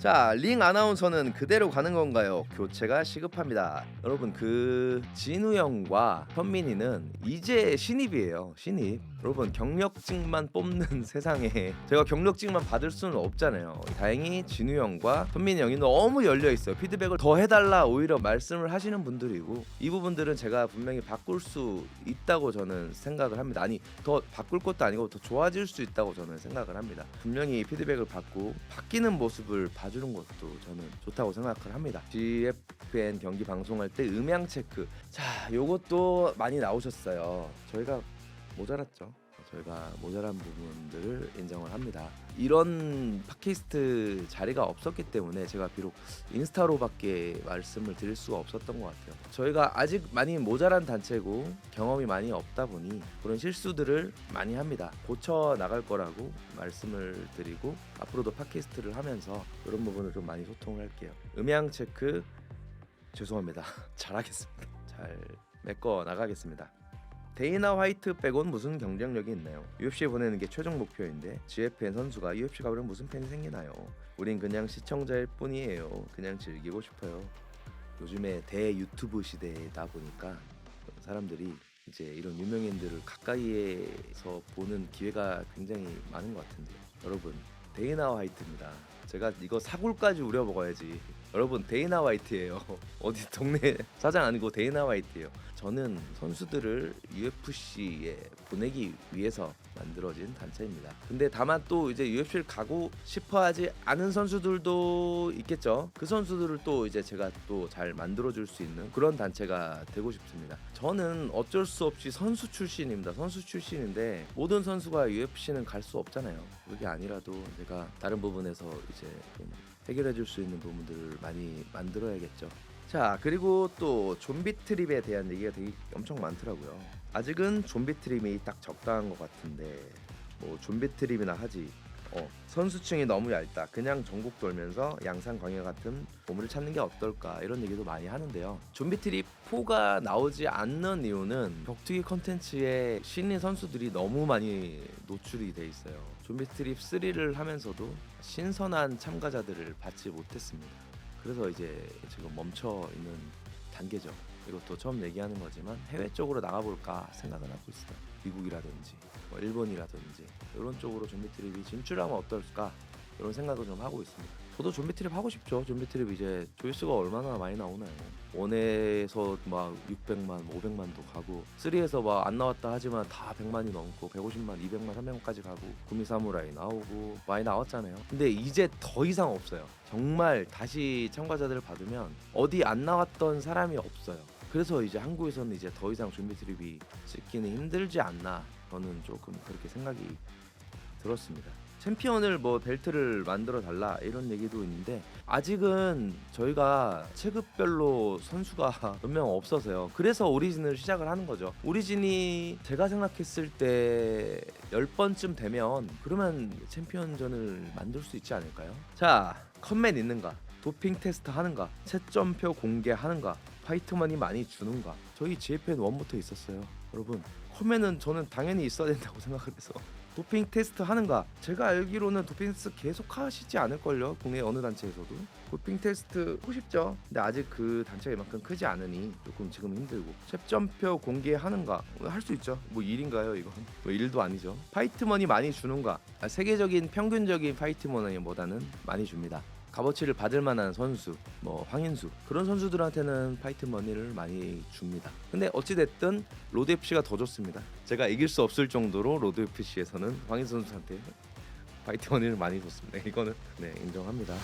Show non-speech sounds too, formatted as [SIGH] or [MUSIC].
자, 링 아나운서는 그대로 가는 건가요? 교체가 시급합니다. 여러분 그 진우 형과 현민이는 이제 신입이에요. 신입. 여러분 경력직만 뽑는 [LAUGHS] 세상에 제가 경력직만 받을 수는 없잖아요. 다행히 진우 형과 현민이 형이 너무 열려 있어요. 피드백을 더 해달라 오히려 말씀을 하시는 분들이고 이 부분들은 제가 분명히 바꿀 수 있다고 저는 생각을 합니다. 아니 더 바꿀 것도 아니고 더 좋아질 수 있다고 저는 생각을 합니다. 분명히 피드백을 받고 바뀌는 모습을 봐 주는 것도 저는 좋다고 생각을 합니다. GFN 경기 방송할 때 음향 체크 자 요것도 많이 나오셨어요. 저희가 모자랐죠. 저희가 모자란 부분들을 인정을 합니다. 이런 팟캐스트 자리가 없었기 때문에 제가 비록 인스타로밖에 말씀을 드릴 수가 없었던 것 같아요. 저희가 아직 많이 모자란 단체고 경험이 많이 없다 보니 그런 실수들을 많이 합니다. 고쳐 나갈 거라고 말씀을 드리고 앞으로도 팟캐스트를 하면서 이런 부분을 좀 많이 소통을 할게요. 음향 체크 죄송합니다. [LAUGHS] 잘하겠습니다. 잘 메꿔 나가겠습니다. 데이나 화이트 빼곤 무슨 경쟁력이 있나요? UFC에 보내는 게 최종 목표인데 GFN 선수가 UFC 가면 무슨 팬이 생기나요? 우린 그냥 시청자일 뿐이에요. 그냥 즐기고 싶어요. 요즘에 대 유튜브 시대다 보니까 사람들이 이제 이런 유명인들을 가까이에서 보는 기회가 굉장히 많은 것 같은데요. 여러분 데이나 화이트입니다. 제가 이거 사골까지 우려 먹어야지. 여러분 데이나 화이트예요. [LAUGHS] 어디 동네 사장 아니고 데이나 화이트예요. 저는 선수들을 UFC에 보내기 위해서 만들어진 단체입니다. 근데 다만 또 이제 UFC를 가고 싶어 하지 않은 선수들도 있겠죠. 그 선수들을 또 이제 제가 또 잘 만들어줄 수 있는 그런 단체가 되고 싶습니다. 저는 어쩔 수 없이 선수 출신입니다. 선수 출신인데 모든 선수가 UFC는 갈 수 없잖아요. 그게 아니라도 제가 다른 부분에서 이제 좀 해결해 줄 수 있는 부분들을 많이 만들어야겠죠. 자 그리고 또 좀비 트립에 대한 얘기가 되게 엄청 많더라고요. 아직은 좀비 트립이 딱 적당한 것 같은데 뭐 좀비 트립이나 하지. 어, 선수층이 너무 얇다. 그냥 전국 돌면서 양산 광야 같은 보물을 찾는 게 어떨까 이런 얘기도 많이 하는데요. 좀비 트립 4가 나오지 않는 이유는 격투기 컨텐츠에 신인 선수들이 너무 많이 노출이 돼 있어요. 좀비 트립 3를 하면서도 신선한 참가자들을 받지 못했습니다. 그래서 이제 지금 멈춰 있는 단계죠. 이것도 처음 얘기하는 거지만 해외 쪽으로 나가볼까 생각을 하고 있어요. 미국이라든지 뭐 일본이라든지 이런 쪽으로 좀비 트립이 진출하면 어떨까 이런 생각을 좀 하고 있습니다. 저도 좀비 트립 하고 싶죠. 좀비 트립 이제 조회수가 얼마나 많이 나오나요? 원에서 막 600만, 500만도 가고 3에서 막 안 나왔다 하지만 다 100만이 넘고 150만, 200만, 300만까지 가고 구미 사무라이 나오고 많이 나왔잖아요. 근데 이제 더 이상 없어요. 정말 다시 참가자들을 받으면 어디 안 나왔던 사람이 없어요. 그래서 이제 한국에서는 이제 더 이상 좀비 트립이 찍기는 힘들지 않나 저는 조금 그렇게 생각이 들었습니다. 챔피언을 뭐 벨트를 만들어 달라 이런 얘기도 있는데 아직은 저희가 체급별로 선수가 [LAUGHS] 몇 명 없어서요. 그래서 오리진을 시작을 하는 거죠. 오리진이 제가 생각했을 때 10번쯤 되면 그러면 챔피언전을 만들 수 있지 않을까요? 자, 컴맨 있는가? 도핑 테스트 하는가? 채점표 공개하는가? 파이트머니 많이 주는가? 저희 GFN 1부터 있었어요. 여러분, 컴맨은 저는 당연히 있어야 된다고 [LAUGHS] 생각을 해서 도핑 테스트 하는가? 제가 알기로는 도핑 테스트 계속 하시지 않을걸요? 국내 어느 단체에서도 도핑 테스트 하고 싶죠. 근데 아직 그 단체가 이만큼 크지 않으니 조금 지금 힘들고 채점표 공개하는가? 할 수 있죠. 뭐 일인가요 이건? 뭐 일도 아니죠. 파이트머니 많이 주는가? 아, 세계적인 평균적인 파이트머니보다는 많이 줍니다. 값어치를 받을 만한 선수, 뭐 황인수 그런 선수들한테는 파이트 머니를 많이 줍니다. 근데 어찌 됐든 로드 FC가 더 좋습니다. 제가 이길 수 없을 정도로 로드 FC에서는 황인수 선수한테 파이트 머니를 많이 줬습니다. 이거는 네 인정합니다.